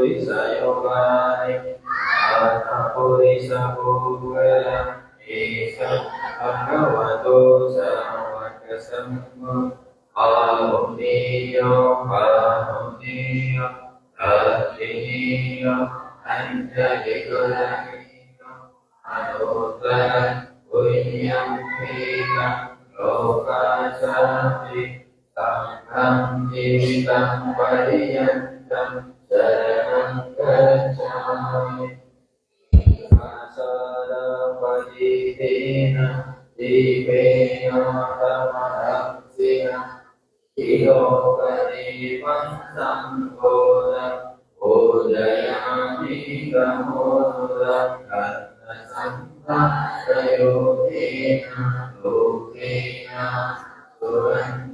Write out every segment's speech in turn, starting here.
ริสโยกานิอัตถปุริสภูเวนะอิสังภะวะโตสัมวัตสัมมุปาหุนิโยปาหุนิโยตัตตินิโยอัญจยิโกลานิโยอนุตตรปุญญังพิกังโลกาสัมปิ ตังฆังเอตังปริยัตังสรณังกัจจามิอาสารปฏิเทนะทิเปนะธรรมรักษินะทิโลกนิพันสังโฆนะโอดยามิกโมระกขันสังฆะโยเทนะโลเทนะสุรัน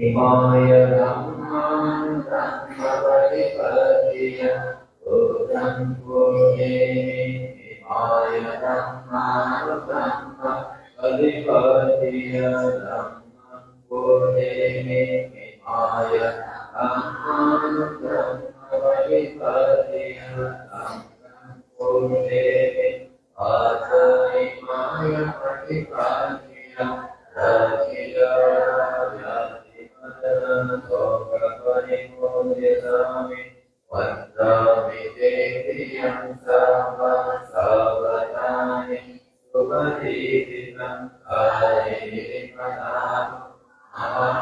हिमाय धम्मान् ब्रह्मपरिपतिय भूतं पुण्ये हिमाय धम्मान् ब्रह्मपरिपतिय धम्मं पुण्ये हिमाय धम्मान् ब्रह्मपरिपतिय धम्मं पुण्ये अथ हिमाय อิติปัสสะ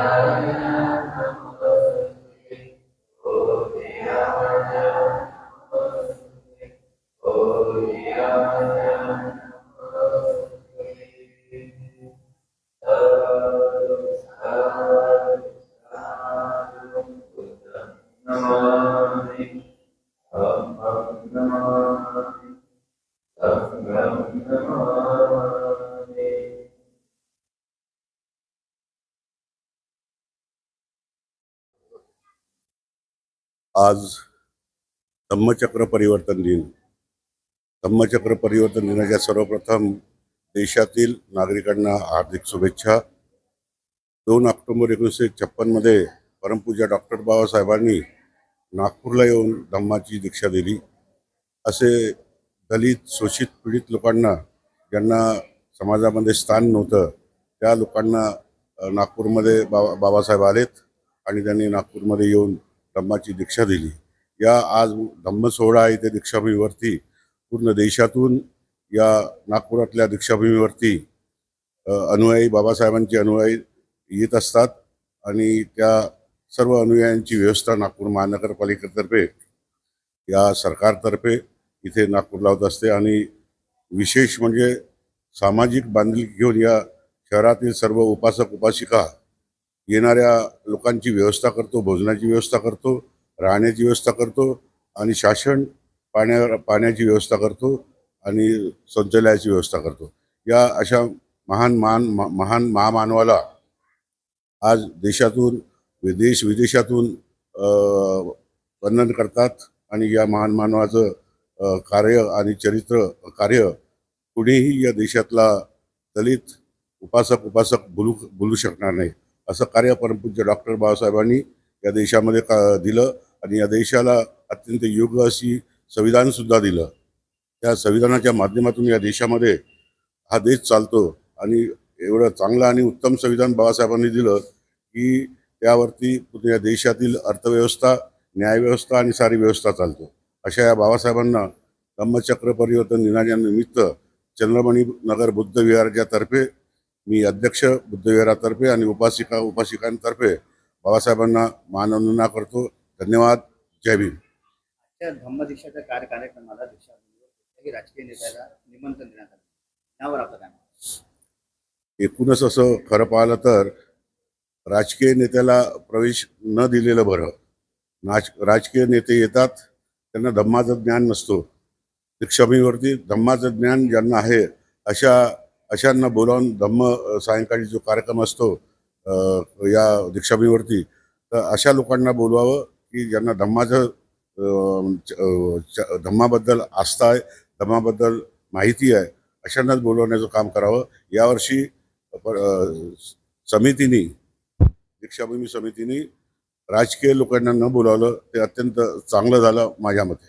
Amen. आज धम्मचक्र परिवर्तन दिन. धम्मचक्र परिवर्तन दिनाच्या सर्वप्रथम देशातील नागरिकांना हार्दिक शुभेच्छा. दोन ऑक्टोबर एकोणीसशे छप्पनमध्ये परमपूजा डॉक्टर बाबासाहेबांनी नागपूरला येऊन धम्माची दीक्षा दिली. असे दलित शोषित पीडित लोकांना ज्यांना समाजामध्ये स्थान नव्हतं त्या लोकांना नागपूरमध्ये बाबा बाबासाहेब आलेत आणि त्यांनी नागपूरमध्ये येऊन धम्माची दीक्षा दिली. या आज धम्म सोहळा त्या दीक्षाभूमीवरती. पूर्ण देशातून या नागपुरातल्या दीक्षाभूमीवरती अनुयायी बाबासाहेबांचे अनुयायी येत असतात आणि त्या सर्व अनुयायांची व्यवस्था नागपूर महानगरपालिकेतर्फे या सरकारतर्फे इथे नागपूरला होत असते. आणि विशेष म्हणजे सामाजिक बांधिलकी घेऊन या शहरातील सर्व उपासक उपासिका येणाऱ्या लोकांची व्यवस्था करतो भोजनाची व्यवस्था करतो राहण्याची व्यवस्था करतो आणि शासन पाण्या पाण्याची व्यवस्था करतो आणि शौचालयाची व्यवस्था करतो. या अशा महान मान महान महामानवाला आज देशातून विदेश विदेशातून वंदन करतात आणि या महान मानवाचं कार्य आणि चरित्र कार्य कुणीही या देशातला दलित उपासक उपासक बोलू बोलू शकणार नाही. असं कार्य परमपूज्य डॉक्टर बाबासाहेबांनी या देशामध्ये का दिलं आणि या देशाला अत्यंत योग्य अशी संविधानसुद्धा दिलं. त्या संविधानाच्या माध्यमातून या देशामध्ये हा देश चालतो आणि एवढं चांगलं आणि उत्तम संविधान बाबासाहेबांनी दिलं की त्यावरती पूर्ण या देशातील अर्थव्यवस्था न्यायव्यवस्था आणि सारी व्यवस्था चालतो. अशा या बाबासाहेबांना धम्मचक्र परिवर्तन दिनाच्या निमित्त चंद्रमणी नगर बुद्ध विहाराच्या तर्फे मी अध्यक्ष बुद्ध विहारातर्फे आणि उपासिका उपासिकांतर्फे बाबासाहेबांना मानवंदना करतो. धन्यवाद. जय भीम. त्या धम्मदीक्षाच्या कार्य कार्यक्रमाला दीक्षाभूमीवर कुठल्याही राजकीय नेत्याला निमंत्रण देण्यात आलं. यावर आपलं काय मत? एकूणच असं खरं पाहिलं तर राजकीय नेत्याला प्रवेश न दिलेलं बरं. नाच राजकीय नेते येतात त्यांना धम्माचं ज्ञान नसतो. दीक्षाभूमीवरती धम्माचं ज्ञान ज्यांना आहे अशा अशांना बोलावून धम्म सायंकाळी जो कार्यक्रम असतो या दीक्षाभूमीवरती तर अशा लोकांना बोलवावं की ज्यांना धम्माचं च- धम्माबद्दल आस्था आहे धम्माबद्दल माहिती आहे अशांनाच बोलवण्याचं काम करावं. यावर्षी प- समितीने दीक्षाभूमी समितीने राजकीय लोकांना न बोलावलं ते अत्यंत चांगलं झालं माझ्या मते.